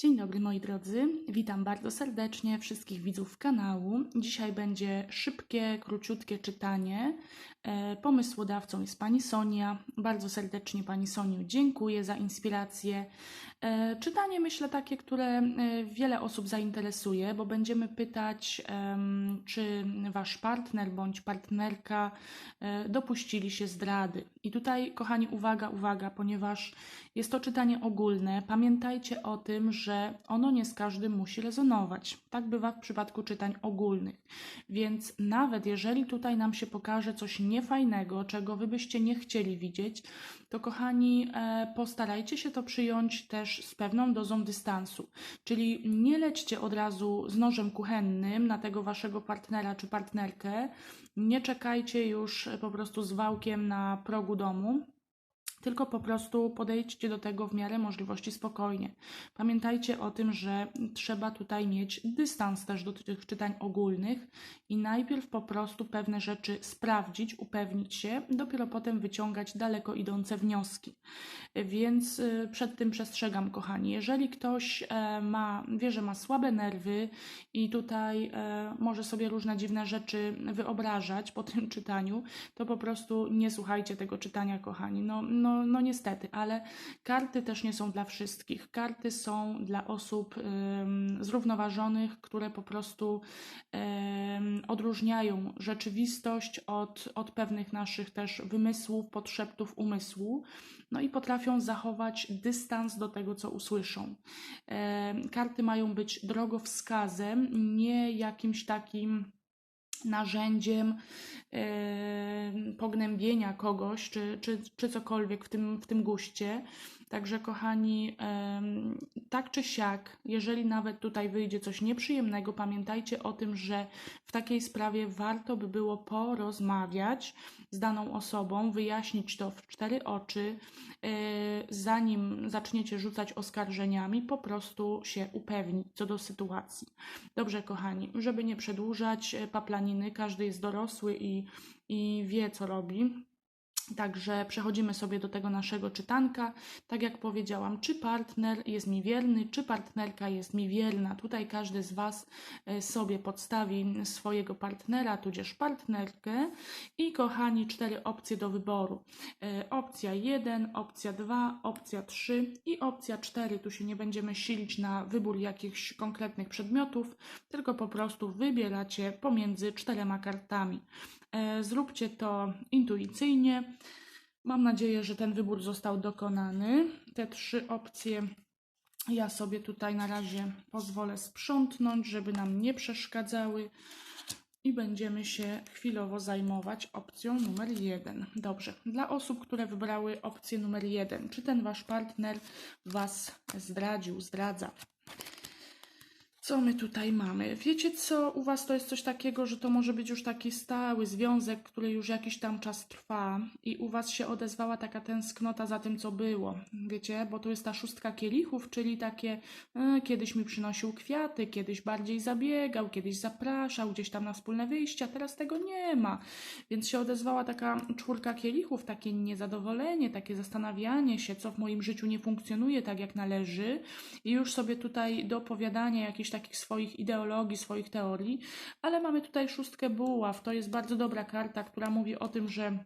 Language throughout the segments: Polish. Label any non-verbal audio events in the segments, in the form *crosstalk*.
Dzień dobry moi drodzy, witam bardzo serdecznie wszystkich widzów kanału. Dzisiaj będzie szybkie, króciutkie czytanie. E, Pomysłodawcą jest pani Sonia. Bardzo serdecznie pani Soniu dziękuję za inspirację. E, Czytanie myślę takie, które e, wiele osób zainteresuje, bo będziemy pytać, czy wasz partner bądź partnerka dopuścili się zdrady. I tutaj, kochani, uwaga, uwaga, ponieważ jest to czytanie ogólne, pamiętajcie o tym, że ono nie z każdym musi rezonować. Tak bywa w przypadku czytań ogólnych. Więc nawet jeżeli tutaj nam się pokaże coś niefajnego, czego wy byście nie chcieli widzieć, to kochani, e, postarajcie się to przyjąć też z pewną dozą dystansu. Czyli nie lećcie od razu z nożem kuchennym na tego waszego partnera czy partnerkę. Nie czekajcie już po prostu z wałkiem na progu domu tylko po prostu podejdźcie do tego w miarę możliwości spokojnie. Pamiętajcie o tym, że trzeba tutaj mieć dystans też do tych czytań ogólnych i najpierw po prostu pewne rzeczy sprawdzić, upewnić się, dopiero potem wyciągać daleko idące wnioski. Więc y, przed tym przestrzegam, kochani. Jeżeli ktoś e, ma, wie, że ma słabe nerwy i tutaj e, może sobie różne dziwne rzeczy wyobrażać po tym *laughs* czytaniu, to po prostu nie słuchajcie tego czytania, kochani. No, no, no niestety, ale karty też nie są dla wszystkich. Karty są dla osób zrównoważonych, które po prostu odróżniają rzeczywistość od, od pewnych naszych też wymysłów, podszeptów umysłu. No i potrafią zachować dystans do tego, co usłyszą. Karty mają być drogowskazem, nie jakimś takim narzędziem pognębienia kogoś, czy, czy, czy cokolwiek w tym, w tym guście. Także, kochani, tak czy siak, jeżeli nawet tutaj wyjdzie coś nieprzyjemnego, pamiętajcie o tym, że w takiej sprawie warto by było porozmawiać z daną osobą, wyjaśnić to w cztery oczy, e, zanim zaczniecie rzucać oskarżeniami, po prostu się upewnić co do sytuacji. Dobrze, kochani, żeby nie przedłużać e, paplaniny, każdy jest dorosły i, i wie, co robi. Także przechodzimy sobie do tego naszego czytanka. Tak jak powiedziałam, czy partner jest mi wierny, czy partnerka jest mi wierna. Tutaj każdy z Was e, sobie podstawi swojego partnera, tudzież partnerkę. I kochani, cztery opcje do wyboru. E, Opcja 1, opcja 2, opcja 3 i opcja 4. Tu się nie będziemy silić na wybór jakichś konkretnych przedmiotów, tylko po prostu wybieracie pomiędzy czterema kartami. E, Zróbcie to intuicyjnie. Mam nadzieję, że ten wybór został dokonany. Te trzy opcje ja sobie tutaj na razie pozwolę sprzątnąć, żeby nam nie przeszkadzały. I będziemy się chwilowo zajmować opcją numer jeden. Dobrze, dla osób, które wybrały opcję numer jeden, czy ten wasz partner was zdradził, zdradza? Co my tutaj mamy? Wiecie co, u Was to jest coś takiego, że to może być już taki stały związek, który już jakiś tam czas trwa i u Was się odezwała taka tęsknota za tym, co było. Wiecie, bo to jest ta szóstka kielichów, czyli takie e, kiedyś mi przynosił kwiaty, kiedyś bardziej zabiegał, kiedyś zapraszał gdzieś tam na wspólne wyjścia, teraz tego nie ma. Więc się odezwała taka czwórka kielichów, takie niezadowolenie, takie zastanawianie się, co w moim życiu nie funkcjonuje tak, jak należy i już sobie tutaj do opowiadania jakichś takich swoich ideologii, swoich teorii, ale mamy tutaj szóstkę buław. To jest bardzo dobra karta, która mówi o tym, że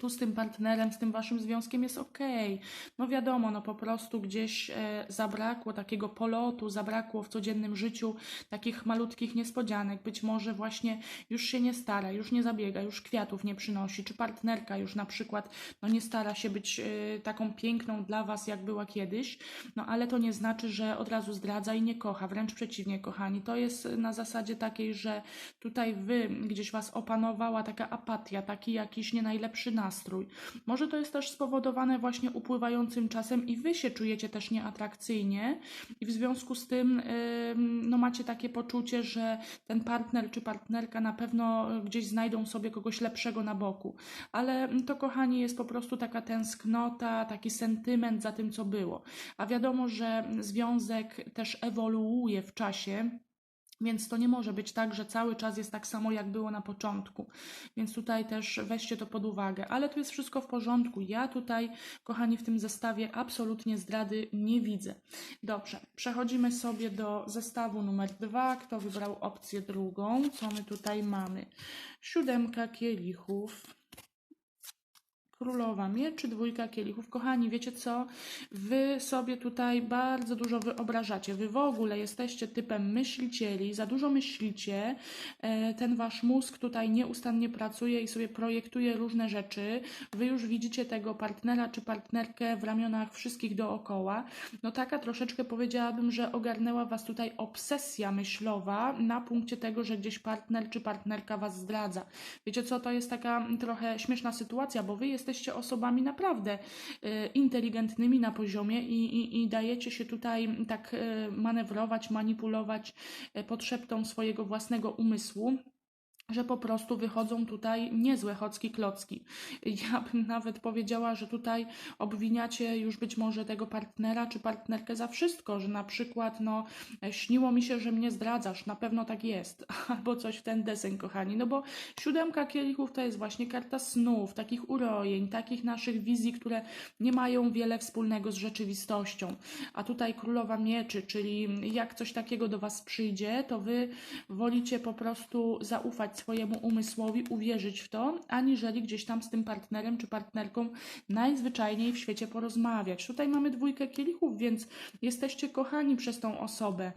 tu z tym partnerem, z tym waszym związkiem jest okej. No wiadomo, no po prostu gdzieś e, zabrakło takiego polotu, zabrakło w codziennym życiu takich malutkich niespodzianek. Być może właśnie już się nie stara, już nie zabiega, już kwiatów nie przynosi, czy partnerka już na przykład no nie stara się być e, taką piękną dla was, jak była kiedyś. No ale to nie znaczy, że od razu zdradza i nie kocha. Wręcz przeciwnie, kochani. To jest na zasadzie takiej, że tutaj wy gdzieś was opanowała taka apatia, taki jakiś nie najlepszy nastrój. Może to jest też spowodowane właśnie upływającym czasem i wy się czujecie też nieatrakcyjnie i w związku z tym ym, no macie takie poczucie, że ten partner czy partnerka na pewno gdzieś znajdą sobie kogoś lepszego na boku. Ale to kochani jest po prostu taka tęsknota, taki sentyment za tym, co było. A wiadomo, że związek też ewoluuje w czasie. Więc to nie może być tak, że cały czas jest tak samo, jak było na początku. Więc tutaj też weźcie to pod uwagę. Ale tu jest wszystko w porządku. Ja tutaj, kochani, w tym zestawie absolutnie zdrady nie widzę. Dobrze, przechodzimy sobie do zestawu numer dwa. Kto wybrał opcję drugą? Co my tutaj mamy? Siódemka kielichów. Królowa mieczy, dwójka kielichów. Kochani, wiecie co? Wy sobie tutaj bardzo dużo wyobrażacie. Wy w ogóle jesteście typem myślicieli, za dużo myślicie. E, Ten wasz mózg tutaj nieustannie pracuje i sobie projektuje różne rzeczy. Wy już widzicie tego partnera czy partnerkę w ramionach wszystkich dookoła. No taka troszeczkę powiedziałabym, że ogarnęła was tutaj obsesja myślowa na punkcie tego, że gdzieś partner czy partnerka was zdradza. Wiecie co? To jest taka trochę śmieszna sytuacja, bo wy jesteście osobami naprawdę e, inteligentnymi na poziomie i, i, i dajecie się tutaj tak e, manewrować, manipulować pod szeptą swojego własnego umysłu że po prostu wychodzą tutaj niezłe chocki klocki. Ja bym nawet powiedziała, że tutaj obwiniacie już być może tego partnera czy partnerkę za wszystko, że na przykład no śniło mi się, że mnie zdradzasz, na pewno tak jest, *laughs* albo coś w ten deseń, kochani, no bo siódemka kielichów to jest właśnie karta snów, takich urojeń, takich naszych wizji, które nie mają wiele wspólnego z rzeczywistością, a tutaj królowa mieczy, czyli jak coś takiego do was przyjdzie, to wy wolicie po prostu zaufać swojemu umysłowi, uwierzyć w to, aniżeli gdzieś tam z tym partnerem czy partnerką najzwyczajniej w świecie porozmawiać. Tutaj mamy dwójkę kielichów, więc jesteście kochani przez tą osobę.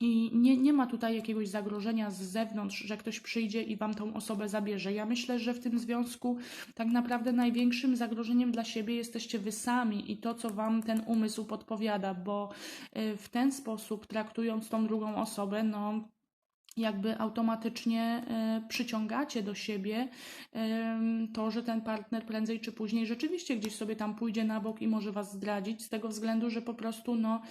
I nie, nie ma tutaj jakiegoś zagrożenia z zewnątrz, że ktoś przyjdzie i wam tą osobę zabierze. Ja myślę, że w tym związku tak naprawdę największym zagrożeniem dla siebie jesteście wy sami i to, co wam ten umysł podpowiada, bo y, w ten sposób traktując tą drugą osobę, no jakby automatycznie y, przyciągacie do siebie y, to, że ten partner prędzej czy później rzeczywiście gdzieś sobie tam pójdzie na bok i może was zdradzić, z tego względu, że po prostu no,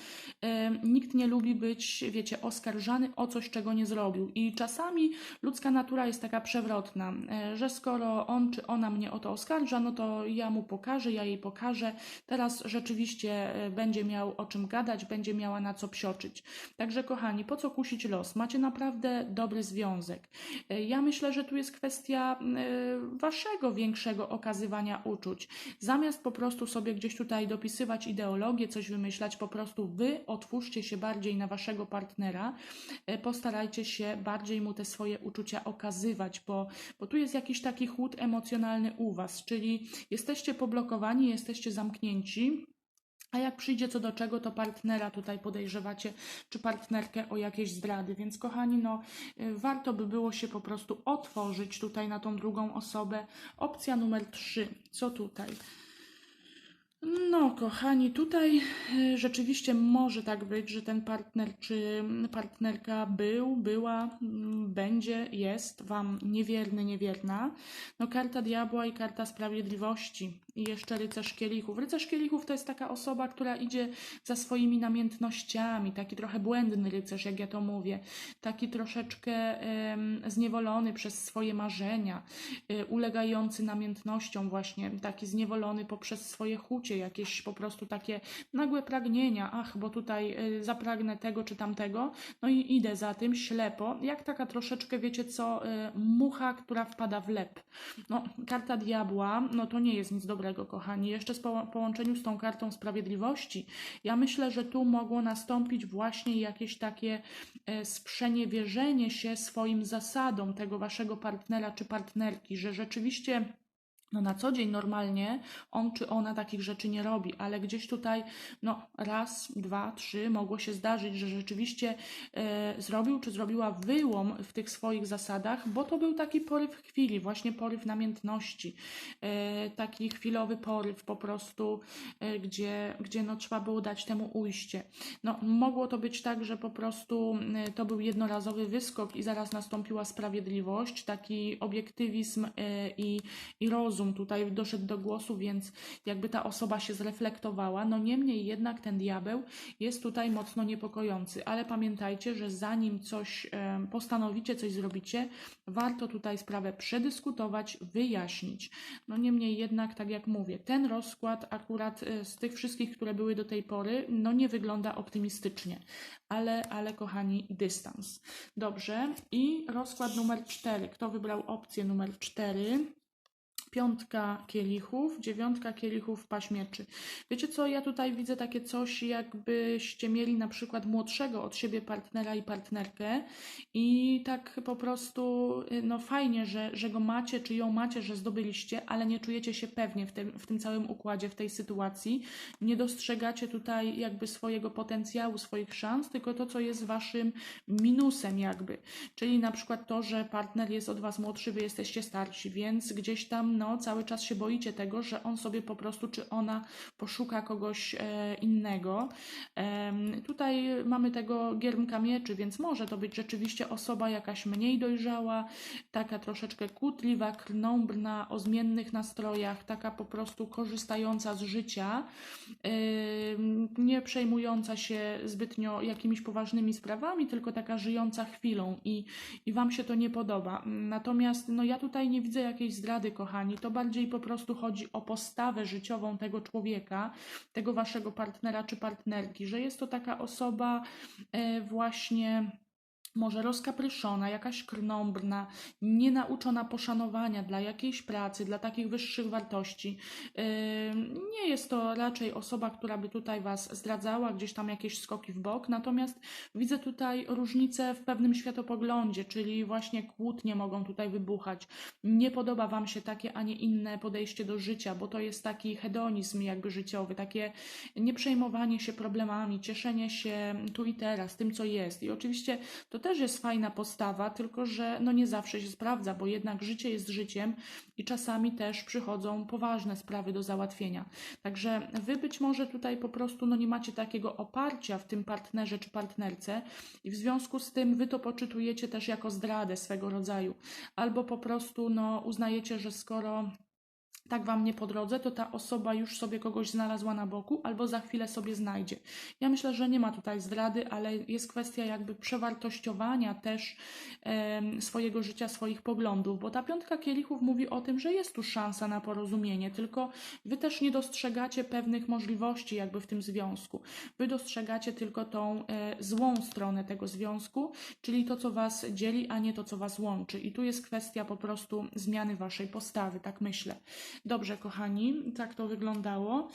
y, nikt nie lubi być, wiecie, oskarżany o coś, czego nie zrobił. I czasami ludzka natura jest taka przewrotna, że skoro on czy ona mnie o to oskarża, no to ja mu pokażę, ja jej pokażę. Teraz rzeczywiście będzie miał o czym gadać, będzie miała na co psioczyć. Także, kochani, po co kusić los? Macie naprawdę dobry związek. E, Ja myślę, że tu jest kwestia e, waszego większego okazywania uczuć. Zamiast po prostu sobie gdzieś tutaj dopisywać ideologię, coś wymyślać, po prostu wy otwórzcie się bardziej na waszego partnera, e, postarajcie się bardziej mu te swoje uczucia okazywać, bo, bo tu jest jakiś taki chłód emocjonalny u was, czyli jesteście poblokowani, jesteście zamknięci. A jak przyjdzie co do czego, to partnera tutaj podejrzewacie, czy partnerkę o jakieś zdrady. Więc, kochani, no, y, warto by było się po prostu otworzyć tutaj na tą drugą osobę. Opcja numer trzy. Co tutaj? No, kochani, tutaj y, rzeczywiście może tak być, że ten partner czy partnerka był, była, mm, będzie, jest Wam niewierny, niewierna. No, karta diabła i karta sprawiedliwości i jeszcze rycerz kielichów. Rycerz kielichów to jest taka osoba, która idzie za swoimi namiętnościami, taki trochę błędny rycerz, jak ja to mówię, taki troszeczkę em, zniewolony przez swoje marzenia, y, ulegający namiętnościom właśnie, taki zniewolony poprzez swoje chucie, jakieś po prostu takie nagłe pragnienia, ach, bo tutaj y, zapragnę tego czy tamtego, no i idę za tym ślepo, jak taka troszeczkę, wiecie co, y, mucha, która wpada w lep. No, karta diabła, no to nie jest nic dobrego, kochani. Jeszcze w po połączeniu z tą kartą sprawiedliwości, ja myślę, że tu mogło nastąpić właśnie jakieś takie e, sprzeniewierzenie się swoim zasadom tego waszego partnera czy partnerki, że rzeczywiście no na co dzień normalnie on czy ona takich rzeczy nie robi, ale gdzieś tutaj no raz, dwa, trzy mogło się zdarzyć, że rzeczywiście e, zrobił czy zrobiła wyłom w tych swoich zasadach, bo to był taki poryw chwili, właśnie poryw namiętności, e, taki chwilowy poryw po prostu, e, gdzie, gdzie no trzeba było dać temu ujście. No mogło to być tak, że po prostu to był jednorazowy wyskok i zaraz nastąpiła sprawiedliwość, taki obiektywizm i, i rozum rozum tutaj doszedł do głosu, więc jakby ta osoba się zreflektowała. No niemniej jednak ten diabeł jest tutaj mocno niepokojący, ale pamiętajcie, że zanim coś postanowicie, coś zrobicie, warto tutaj sprawę przedyskutować, wyjaśnić. No niemniej jednak, tak jak mówię, ten rozkład akurat e, z tych wszystkich, które były do tej pory, no nie wygląda optymistycznie, ale, ale kochani, dystans. Dobrze, i rozkład numer 4. Kto wybrał opcję numer 4? Piątka kielichów, dziewiątka kielichów, paź mieczy. Wiecie co, ja tutaj widzę takie coś, jakbyście mieli na przykład młodszego od siebie partnera i partnerkę i tak po prostu, y, no fajnie, że, że go macie, czy ją macie, że zdobyliście, ale nie czujecie się pewnie w tym, w tym całym układzie, w tej sytuacji. Nie dostrzegacie tutaj jakby swojego potencjału, swoich szans, tylko to, co jest waszym minusem jakby. Czyli na przykład to, że partner jest od was młodszy, wy jesteście starsi, więc gdzieś tam no, cały czas się boicie tego, że on sobie po prostu, czy ona poszuka kogoś e, innego. Tutaj mamy tego giermka mieczy, więc może to być rzeczywiście osoba jakaś mniej dojrzała, taka troszeczkę kłótliwa, krnąbrna, o zmiennych nastrojach, taka po prostu korzystająca z życia, nie przejmująca się zbytnio jakimiś poważnymi sprawami, tylko taka żyjąca chwilą i, i Wam się to nie podoba. Natomiast no, ja tutaj nie widzę jakiejś zdrady, kochani. To bardziej po prostu chodzi o postawę życiową tego człowieka, tego Waszego partnera czy partnerki, że jest to taka osoba e, właśnie może rozkapryszona, jakaś krnąbrna, nienauczona poszanowania dla jakiejś pracy, dla takich wyższych wartości. Ym, Nie jest to raczej osoba, która by tutaj Was zdradzała, gdzieś tam jakieś skoki w bok, natomiast widzę tutaj różnicę w pewnym światopoglądzie, czyli właśnie kłótnie mogą tutaj wybuchać. Nie podoba Wam się takie, a nie inne podejście do życia, bo to jest taki hedonizm jakby życiowy, takie nieprzejmowanie się problemami, cieszenie się tu i teraz, tym co jest. I oczywiście to też jest fajna postawa, tylko że no nie zawsze się sprawdza, bo jednak życie jest życiem i czasami też przychodzą poważne sprawy do załatwienia. Także wy być może tutaj po prostu no nie macie takiego oparcia w tym partnerze czy partnerce i w związku z tym wy to poczytujecie też jako zdradę swego rodzaju. Albo po prostu no uznajecie, że skoro tak wam nie po drodze, to ta osoba już sobie kogoś znalazła na boku, albo za chwilę sobie znajdzie. Ja myślę, że nie ma tutaj zdrady, ale jest kwestia jakby przewartościowania też em, swojego życia, swoich poglądów, bo ta piątka kielichów mówi o tym, że jest tu szansa na porozumienie, tylko wy też nie dostrzegacie pewnych możliwości jakby w tym związku. Wy dostrzegacie tylko tą e, złą stronę tego związku, czyli to, co was dzieli, a nie to, co was łączy. I tu jest kwestia po prostu zmiany waszej postawy, tak myślę. Dobrze, kochani, tak to wyglądało.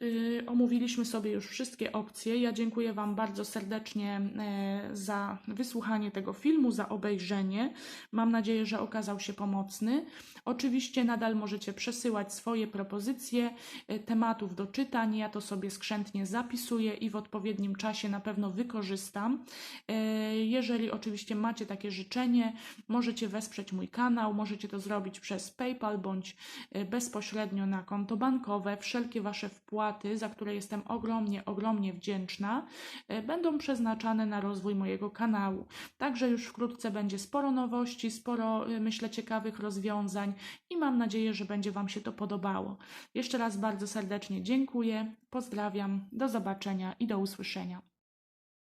Yy, omówiliśmy sobie już wszystkie opcje. Ja dziękuję Wam bardzo serdecznie e, za wysłuchanie tego filmu, za obejrzenie. Mam nadzieję, że okazał się pomocny. Oczywiście nadal możecie przesyłać swoje propozycje e, tematów do czytań. Ja to sobie skrzętnie zapisuję i w odpowiednim czasie na pewno wykorzystam. E, Jeżeli oczywiście macie takie życzenie, możecie wesprzeć mój kanał, możecie to zrobić przez PayPal bądź bezpośrednio na konto bankowe. Wszelkie Wasze wpłaty, za które jestem ogromnie, ogromnie wdzięczna, e, będą przeznaczane na rozwój mojego kanału. Także już wkrótce będzie sporo nowości, sporo, e, myślę, ciekawych rozwiązań i mam nadzieję, że będzie Wam się to podobało. Jeszcze raz bardzo serdecznie dziękuję, pozdrawiam, do zobaczenia i do usłyszenia.